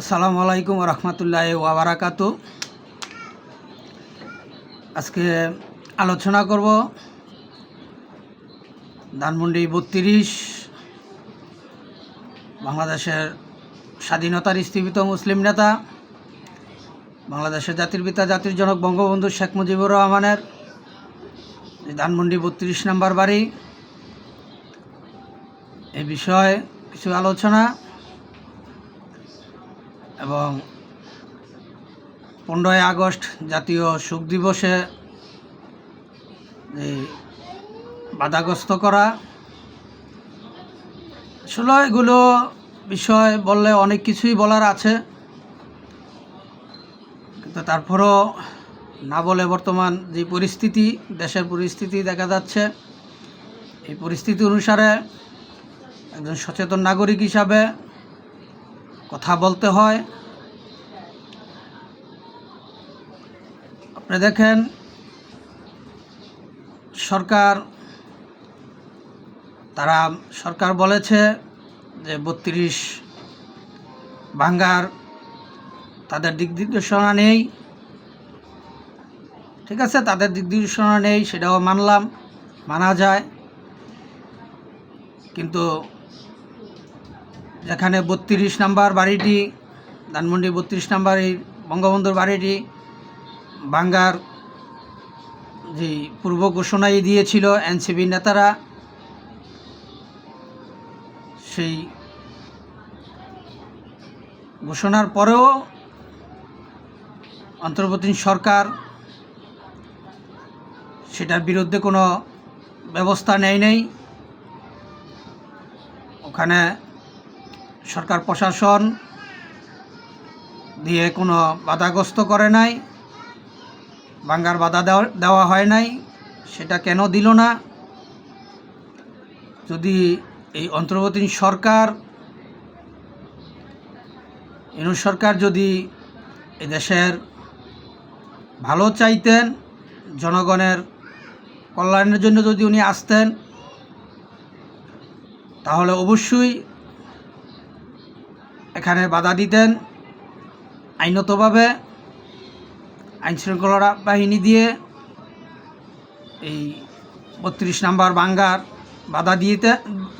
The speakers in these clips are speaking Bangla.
আসসালামু আলাইকুম রহমতুল্লাহ ওয়াবারাকাত আজকে আলোচনা করব ধানমন্ডি বত্রিশ, বাংলাদেশের স্বাধীনতার স্থীপিত মুসলিম নেতা, বাংলাদেশের জাতির পিতা, জাতির জনক বঙ্গবন্ধু শেখ মুজিবুর রহমানের ধানমন্ডি বত্রিশ নম্বর বাড়ি এই বিষয়ে কিছু আলোচনা এবং পনেরোই আগস্ট জাতীয় শোক দিবসে বাধাগ্রস্ত করা। আসলে এগুলো বিষয় বললে অনেক কিছুই বলার আছে। কিন্তু তারপরও না বলে বর্তমান যে পরিস্থিতি, দেশের পরিস্থিতি দেখা যাচ্ছে। এই পরিস্থিতি অনুসারে একজন সচেতন নাগরিক হিসাবে কথা বলতে হয়। আপনি দেখেন, সরকার, তারা, সরকার বলেছে যে বত্রিশ ভাঙ্গার তাদের দিক নির্দেশনা নেই। ঠিক আছে, তাদের দিক নির্দেশনা নেই, সেটাও মানলাম, মানা যায়। কিন্তু যেখানে বত্রিশ নাম্বার বাড়িটি, ধানমন্ডি বত্রিশ নাম্বার এই বঙ্গবন্ধুর বাড়িটি, বাঙ্গার যে পূর্ব ঘোষণাই দিয়েছিল এনসিপি নেতারা, সেই ঘোষণার পরেও অন্তর্বর্তী সরকার সেটার বিরুদ্ধে কোনো ব্যবস্থা নেয় নেই। ওখানে সরকার প্রশাসন দিয়ে কোনো বাধাগ্রস্ত করে নাই, বাঙ্গার বাধা দেওয়া হয় নাই, সেটা কেন দিল না? যদি এই অন্তর্বর্তী সরকার ইনু সরকার যদি দেশের ভালো চাইতেন, জনগণের কল্যাণের জন্য যদি উনি আসতেন, তাহলে অবশ্যই এখানে বাধা দিতেন আইনতভাবে আইন শৃঙ্খলা বাহিনী দিয়ে এই বত্রিশ নাম্বার বাঙ্গার বাধা দিতে,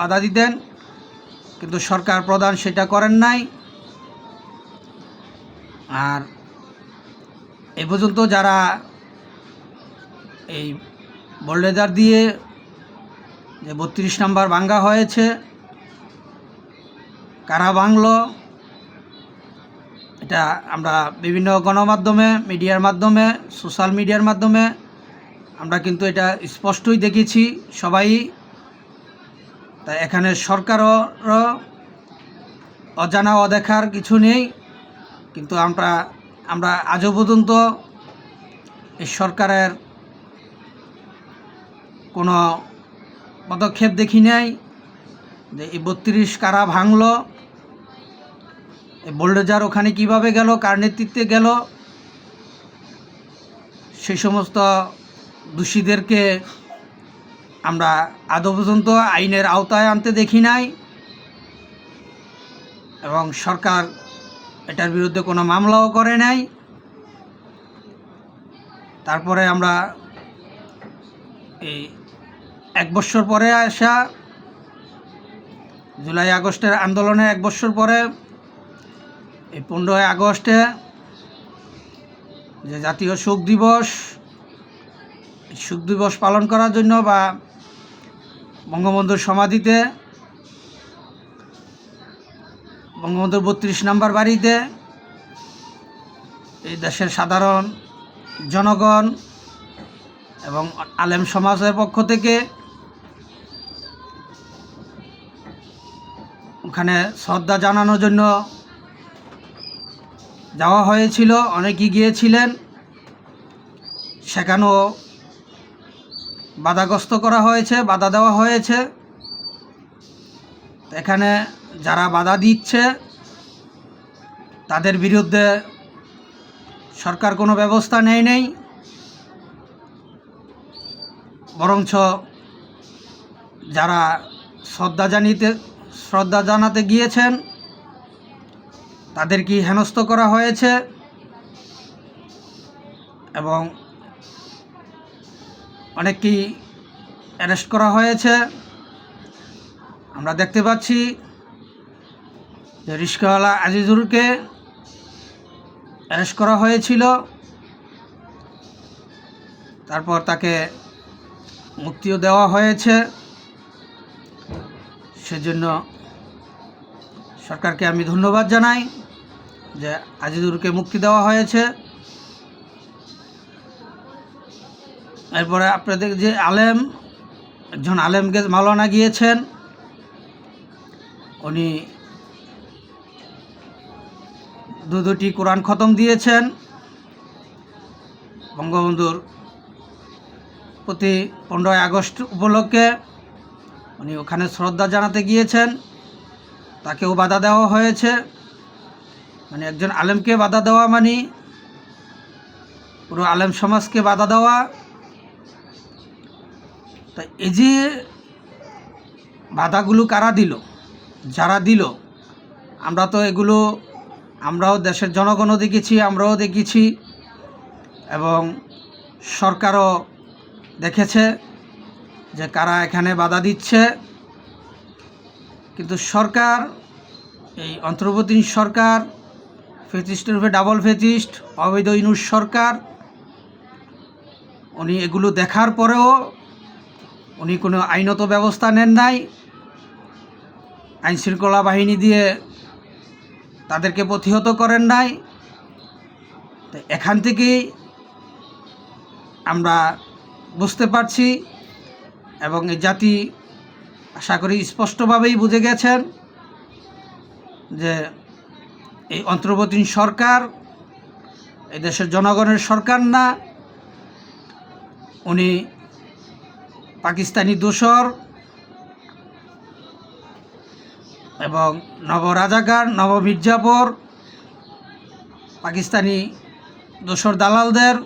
বাধা দিতেন। কিন্তু সরকার প্রধান সেটা করেন নাই। আর এ পর্যন্ত যারা এই বোল্ডেজার দিয়ে যে বত্রিশ নাম্বার ভাঙ্গা হয়েছে, কারা ভাঙলো এটা আমরা বিভিন্ন গণমাধ্যমে, মিডিয়ার মাধ্যমে, সোশ্যাল মিডিয়ার মাধ্যমে আমরা কিন্তু এটা স্পষ্টই দেখেছি সবাই। তা এখানে সরকারও অজানা অদেখার কিছু নেই, কিন্তু আমরা আমরা আজও পর্যন্ত এই সরকারের কোনো পদক্ষেপ দেখি নাই যে এই বত্রিশ কারা ভাঙলো। বোল্ডোজার ওখানে কীভাবে গেল, কার নেতৃত্বে গেল সেই সমস্ত দোষীদেরকে আমরা আদৌ পর্যন্ত আইনের আওতায় আনতে দেখি নাই এবং সরকার এটার বিরুদ্ধে কোনো মামলাও করে নাই। তারপরে আমরা এই এক বছর পরে আসা, জুলাই আগস্টের আন্দোলনে এক বছর পরে এই পনেরোই আগস্টে যে জাতীয় শোক দিবস শোক দিবস পালন করার জন্য বা বঙ্গবন্ধুর সমাধিতে, বঙ্গবন্ধুর বত্রিশ নম্বর বাড়িতে, এই দেশের সাধারণ জনগণ এবং আলেম সমাজের পক্ষ থেকে ওখানে শ্রদ্ধা জানানোর জন্য যাওয়া হয়েছিল অনেকেই গিয়েছিলেন। সেখানেও বাধাগ্রস্ত করা হয়েছে, বাধা দেওয়া হয়েছে। এখানে যারা বাধা দিচ্ছে, তাদের বিরুদ্ধে সরকার কোনো ব্যবস্থা নেয় নেই। বরঞ্চ যারা শ্রদ্ধা জানিতে, শ্রদ্ধা জানাতে গিয়েছেন তাদের কি হেনস্থ করা হয়েছে এবং অনেককেই অ্যারেস্ট করা হয়েছে। আমরা দেখতে পাচ্ছি যে রিস্কাওয়ালা আজিজুরকে অ্যারেস্ট করা হয়েছিল। তারপর তাকে মুক্তিও দেওয়া হয়েছে। সেজন্য সরকারকে আমি ধন্যবাদ জানাই। যে আজিজুরকে মুক্তি দেওয়া হয়েছে। এরপরে আপনাদের যে আলেম, একজন আলেমকে মাওলানা গিয়েছেন। উনি দু দুটি কোরআন খতম দিয়েছেন। বঙ্গবন্ধুর প্রতি পনেরোই আগস্ট উপলক্ষে উনি ওখানে শ্রদ্ধা জানাতে গিয়েছেন। তাকেও বাধা দেওয়া হয়েছে। মানে একজন আলেমকে বাধা দেওয়া মানে পুরো আলেম সমাজকে বাধা দেওয়া। তা এই যে বাধাগুলো কারা দিল? যারা দিল? আমরা তো এগুলো, আমরাও দেশের জনগণও দেখেছি, আমরাও দেখেছি এবং সরকারও দেখেছে যে কারা এখানে বাধা দিচ্ছে। কিন্তু সরকার, এই অন্তর্বর্তী সরকার ফেচিস্টের রূপে ডাবল ফেচিস্ট, অবৈধ ইনুস সরকার। উনি এগুলো দেখার পরেও উনি কোনো আইনত ব্যবস্থা নেন নাই। আইন শৃঙ্খলা বাহিনী দিয়ে তাদেরকে প্রতিহত করেন নাই। তো এখান থেকেই আমরা বুঝতে পারছি এবং এই জাতি আশা করি স্পষ্টভাবেই বুঝে গেছেন যে এই অন্তর্বর্তী সরকার, এই দেশের জনগণের সরকার না। উনি পাকিস্তানি দোসর এবং নব রাজাকার নব মির্জাপুর পাকিস্তানি দোসর দালালদের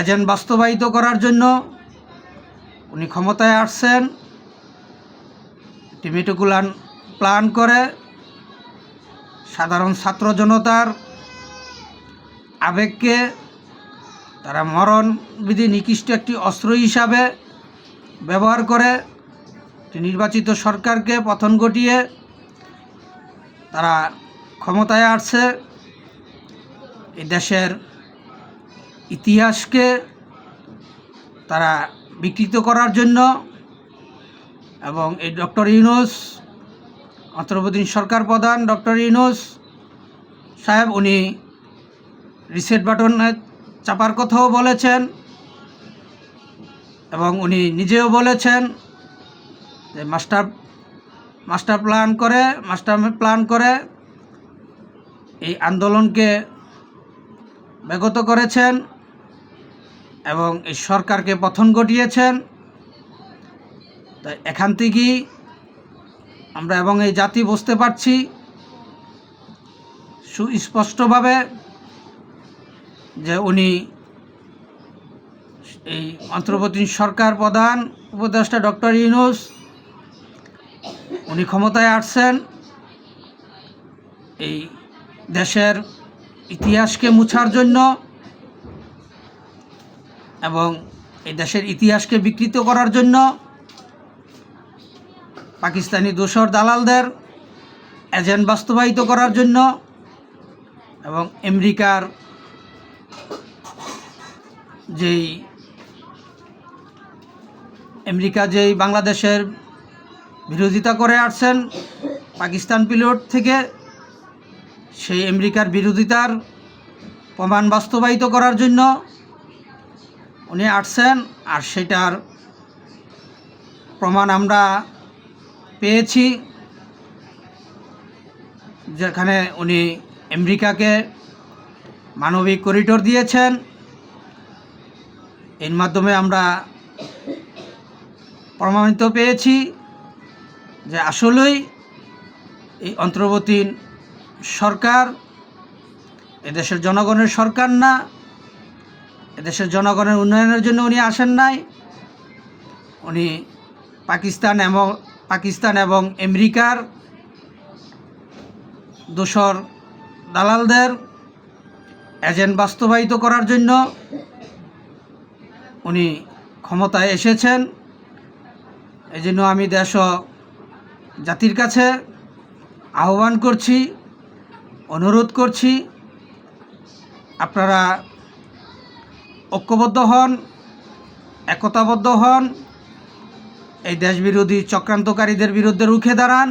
এজেন্ট বাস্তবায়িত করার জন্য উনি ক্ষমতায় আসছেন। একটি মেটিকুলান প্ল্যান করে সাধারণ ছাত্র জনতার আবেগকে তারা মরণবিধি নিকৃষ্ট একটি অস্ত্র হিসাবে ব্যবহার করে নির্বাচিত সরকারকে পতন ঘটিয়ে তারা ক্ষমতায় আসছে। এই দেশের ইতিহাসকে তারা বিকৃত করার জন্য এবং এই ডক্টর ইউনুস অন্তর্বর্তী সরকার প্রধান ডক্টর ইউনুস সাহেব, উনি রিসেট বাটন চাপার কথাও বলেছেন এবং উনি নিজেও বলেছেন যে মাস্টার মাস্টার প্ল্যান করে, মাস্টার প্ল্যান করে এই আন্দোলনকে ব্যাগত করেছেন এবং এই সরকারকে পথন ঘটিয়েছেন। তাই এখান থেকেই আমরা এবং এই জাতি বুঝতে পারছি সুস্পষ্টভাবে যে উনি এই অন্তর্বর্তী সরকার প্রধান উপদেষ্টা ডক্টর ইউনুস, উনি ক্ষমতায় আসছেন, এই দেশের ইতিহাসকে মুছার জন্য এবং এই দেশের ইতিহাসকে বিকৃত করার জন্য পাকিস্তানি দোসর দালালদের এজেন্ট বাস্তবায়িত করার জন্য এবং আমেরিকার যেই আমেরিকা যেই বাংলাদেশের বিরোধিতা করে আসছেন পাকিস্তান পিলট থেকে, সেই আমেরিকার বিরোধিতার প্রমাণ বাস্তবায়িত করার জন্য উনি আসছেন, আর সেটার প্রমাণ আমরা পেয়েছি। যেখানে উনি আমেরিকাকে মানবিক করিডোর দিয়েছেন। এর মাধ্যমে আমরা প্রমাণিত পেয়েছি যে আসলেই এই অন্তর্বর্তী সরকার এদেশের জনগণের সরকার না, এদেশের জনগণের উন্নয়নের জন্য উনি আসেন নাই। উনি পাকিস্তান এবং পাকিস্তান এবং আমেরিকার দোসর দালালদের এজেন্ট বাস্তবায়িত করার জন্য উনি ক্ষমতায় এসেছেন। এই জন্য আমি দেশ জাতির কাছে আহ্বান করছি, অনুরোধ করছি, আপনারা ঐক্যবদ্ধ হন, একতাবদ্ধ হন। এই দেশবিরোধী চক্রান্তকারীদের বিরুদ্ধে রুখে দাঁড়ান।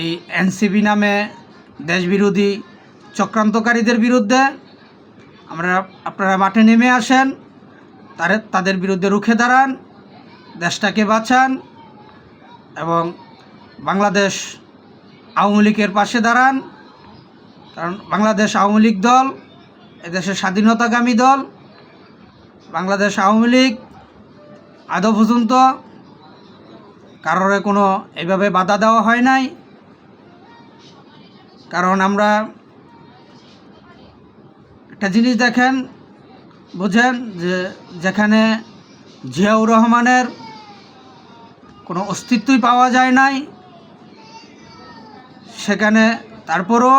এই এনসিবি নামে দেশবিরোধী চক্রান্তকারীদের বিরুদ্ধে আমরা আপনারা মাঠে নেমে আসেন, তারে তাদের বিরুদ্ধে রুখে দাঁড়ান, দেশটাকে বাঁচান এবং বাংলাদেশ আওয়ামী লীগের পাশে দাঁড়ান। কারণ বাংলাদেশ আওয়ামী লীগ দল, এদেশের স্বাধীনতাগামী দল, বাংলাদেশ আওয়ামী লীগ আদৌ পর্যন্ত কারোরে কোনো এইভাবে বাধা দেওয়া হয় নাই। কারণ আমরা একটা জিনিস দেখেন, বুঝেন যে যেখানে জিয়াউর রহমানের কোনো অস্তিত্বই পাওয়া যায় নাই, সেখানে তারপরও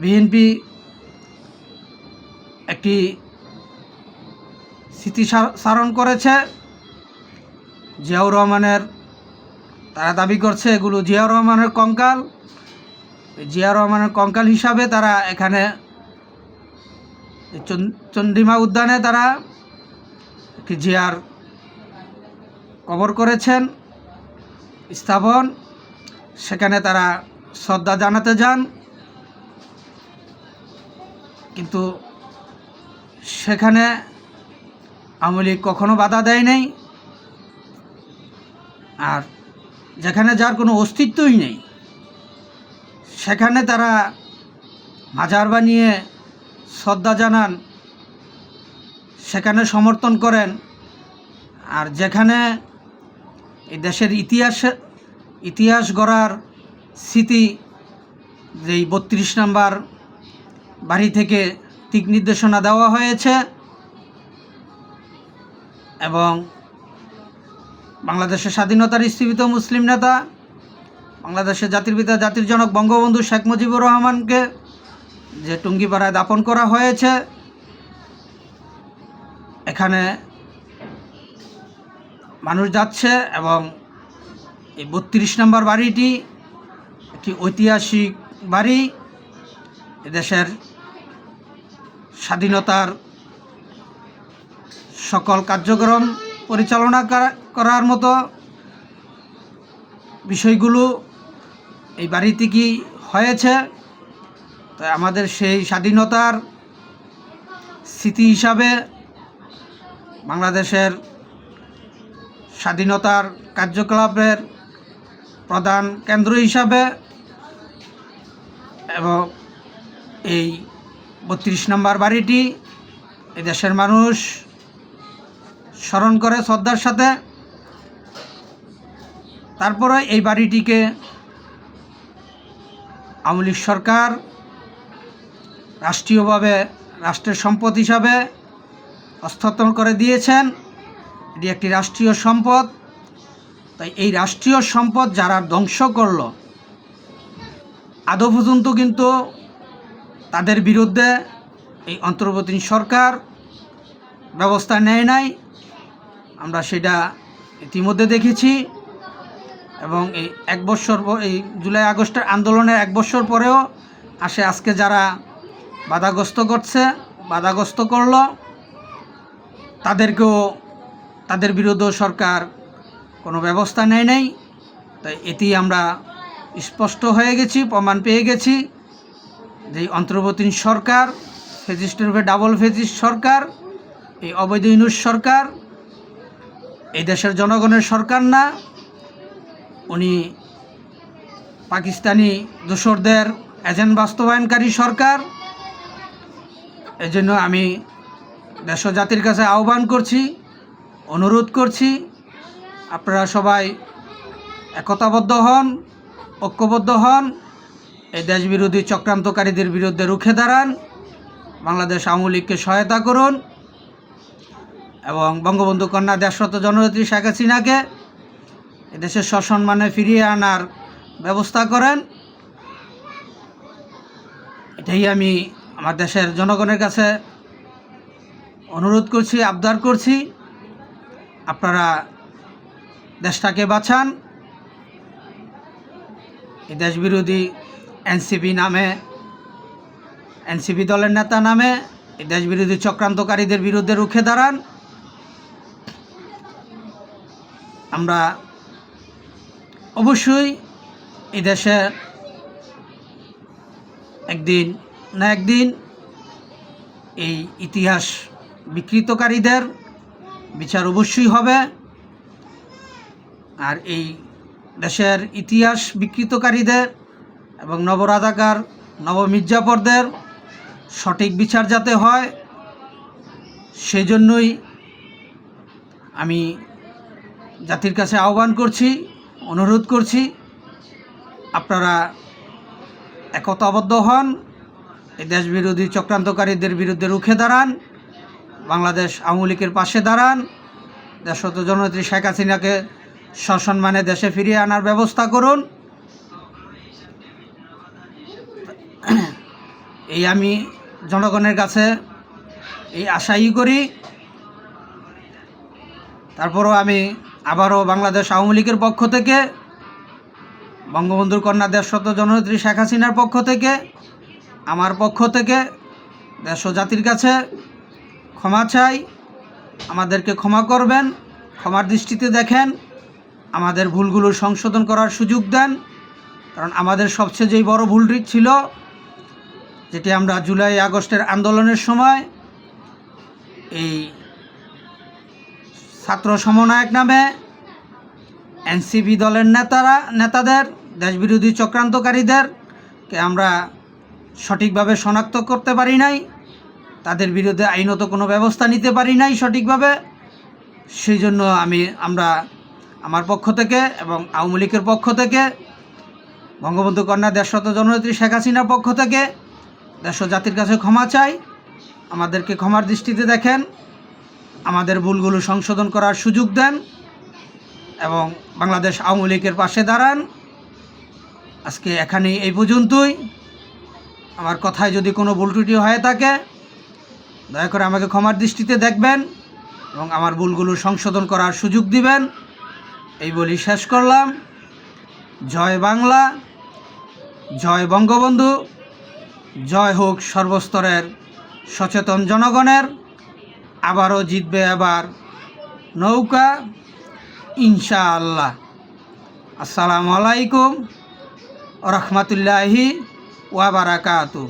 বিএনপি একটি স্মৃতিচারণ করেছে। জিয়াউর রহমানের, তারা দাবি করছে এগুলো জিয়াউর রহমানের কঙ্কাল। জিয়াউর রহমানের কঙ্কাল হিসাবে তারা এখানে চন্ডিমা উদ্যানে তারা একটি জিয়ার কবর করেছেন, স্থাপন। সেখানে তারা শ্রদ্ধা জানাতে যান। কিন্তু সেখানে আওয়ামী লীগ কখনো বাধা দেয় নাই। আর যেখানে যার কোনো অস্তিত্বই নেই, সেখানে তারা মাজার বানিয়ে শ্রদ্ধা জানান, সেখানে সমর্থন করেন। আর যেখানে এই দেশের ইতিহাস ইতিহাস গড়ার স্মৃতি, যেই বত্রিশ নাম্বার বাড়ি থেকে দিক নির্দেশনা দেওয়া হয়েছে এবং বাংলাদেশের স্বাধীনতার স্থীপিত মুসলিম নেতা, বাংলাদেশের জাতির পিতা, জাতির জনক বঙ্গবন্ধু শেখ মুজিবুর রহমানকে যে টুঙ্গিপাড়ায় দাপন করা হয়েছে, এখানে মানুষ যাচ্ছে এবং এই বত্রিশ নম্বর বাড়িটি একটি ঐতিহাসিক বাড়ি। এদেশের স্বাধীনতার সকল কার্যক্রম পরিচালনা করা- করার মতো বিষয়গুলো এই বাড়িতে কি হয়েছে? তাই আমাদের সেই স্বাধীনতার স্মৃতি হিসাবে বাংলাদেশের স্বাধীনতার কার্যকলাপের প্রধান কেন্দ্র হিসাবে এবং এই বত্রিশ নম্বর বাড়িটি এই দেশের মানুষ স্মরণ করে শ্রদ্ধার সাথে। তারপরে এই বাড়িটিকে আওয়ামী সরকার রাষ্ট্রীয়ভাবে রাষ্ট্রের সম্পদ হিসাবে হস্তান্তর করে দিয়েছেন। এটি একটি রাষ্ট্রীয় সম্পদ। তাই এই রাষ্ট্রীয় সম্পদ যারা ধ্বংস করল, আদৌ পর্যন্ত কিন্তু তাদের বিরুদ্ধে এই অন্তর্বর্তী সরকার ব্যবস্থা নেয় নাই। আমরা সেটা ইতিমধ্যে দেখেছি এবং এই এক বছর এই জুলাই আগস্টের আন্দোলনের এক বছর পরেও আসে আজকে যারা বাধাগ্রস্ত করছে, বাধাগ্রস্ত করল, তাদেরকেও তাদের বিরুদ্ধেও সরকার কোনো ব্যবস্থা নেয় নাই। তাই এটি আমরা স্পষ্ট হয়ে গেছি, প্রমাণ পেয়ে গেছি যে এই অন্তর্বর্তী সরকার ফেজিস্টের ডাবল ফেজিস্ট সরকার, এই অবৈধ ইউনুস সরকার এই দেশের জনগণের সরকার না, উনি পাকিস্তানি দোসরদের এজেন্ট বাস্তবায়নকারী সরকার। এজন্য আমি দেশ জাতির কাছে আহ্বান করছি, অনুরোধ করছি, আপনারা সবাই একতাবদ্ধ হন, ঐক্যবদ্ধ হন, এই দেশবিরোধী চক্রান্তকারীদের বিরুদ্ধে রুখে দাঁড়ান, বাংলাদেশ আওয়ামী লীগকে সহায়তা করুন। এবং বঙ্গবন্ধু কন্যা দেশরত জননেত্রী শেখ হাসিনাকে এদেশের সসম্মানে ফিরিয়ে আনার ব্যবস্থা করেন। এটাই আমি আমার দেশের জনগণের কাছে অনুরোধ করছি, আবদার করছি। আপনারা দেশটাকে বাঁচান। এই দেশবিরোধী এনসিপি নামে, এনসিপি দলের নেতা নামে এই দেশবিরোধী চক্রান্তকারীদের বিরুদ্ধে রুখে দাঁড়ান। আমরা অবশ্যই এই দেশে একদিন না একদিন এই ইতিহাস বিকৃতকারীদের বিচার অবশ্যই হবে। আর এই দেশের ইতিহাস বিকৃতকারীদের এবং নবরাজাকার নব মির্জাপরদের সঠিক বিচার যাতে হয় সেই জন্যই আমি জাতির কাছে আহ্বান করছি, অনুরোধ করছি, আপনারা একতাবদ্ধ হন এই দেশবিরোধী চক্রান্তকারীদের বিরুদ্ধে রুখে দাঁড়ান, বাংলাদেশ আওয়ামী লীগের পাশে দাঁড়ান, দেশত জননেত্রী শেখ হাসিনাকে সসম্মানে দেশে ফিরিয়ে আনার ব্যবস্থা করুন। এই আমি জনগণের কাছে এই আশাই করি। তারপরও আমি আবারও বাংলাদেশ আওয়ামী লীগের পক্ষ থেকে, বঙ্গবন্ধুর কন্যা দেশরত জননেত্রী শেখ হাসিনার পক্ষ থেকে, আমার পক্ষ থেকে, দেশ জাতির কাছে ক্ষমা চাই। আমাদেরকে ক্ষমা করবেন, ক্ষমার দৃষ্টিতে দেখেন, আমাদের ভুলগুলো সংশোধন করার সুযোগ দেন, কারণ আমাদের সবচেয়ে যেই বড় ভুলটি ছিল, যেটি আমরা জুলাই আগস্টের আন্দোলনের সময় এই ছাত্র সমন্বয়ক নামে এনসিপি দলের নেতারা, নেতাদের, দেশবিরোধী চক্রান্তকারীদেরকে আমরা সঠিকভাবে শনাক্ত করতে পারি নাই, তাদের বিরুদ্ধে আইনত কোনো ব্যবস্থা নিতে পারি নাই সঠিকভাবে, সেই জন্য আমি, আমরা আমার পক্ষ থেকে এবং আওয়ামী লীগের পক্ষ থেকে, বঙ্গবন্ধু কন্যা দেশরত জননেত্রী শেখ হাসিনার পক্ষ থেকে দেশ জাতির কাছে ক্ষমা চাই, আমাদেরকে ক্ষমার দৃষ্টিতে দেখেন। আমাদের ভুলগুলো সংশোধন করার সুযোগ দেন এবং বাংলাদেশ আওয়ামী লীগের পাশে দাঁড়ান। আজকে এখানেই এই পর্যন্তই। আমার কথায় যদি কোনো ভুল ত্রুটি হয়ে থাকে, দয়া করে আমাকে ক্ষমার দৃষ্টিতে দেখবেন এবং আমার ভুলগুলো সংশোধন করার সুযোগ দিবেন। এই বলি শেষ করলাম। জয় বাংলা, জয় বঙ্গবন্ধু, জয় হোক সর্বস্তরের সচেতন জনগণের। আবারও জিতবে আবার নৌকা ইনশাআল্লাহ। আসসালামু আলাইকুম রহমতুল্লাহি ওয়াবারাকাতু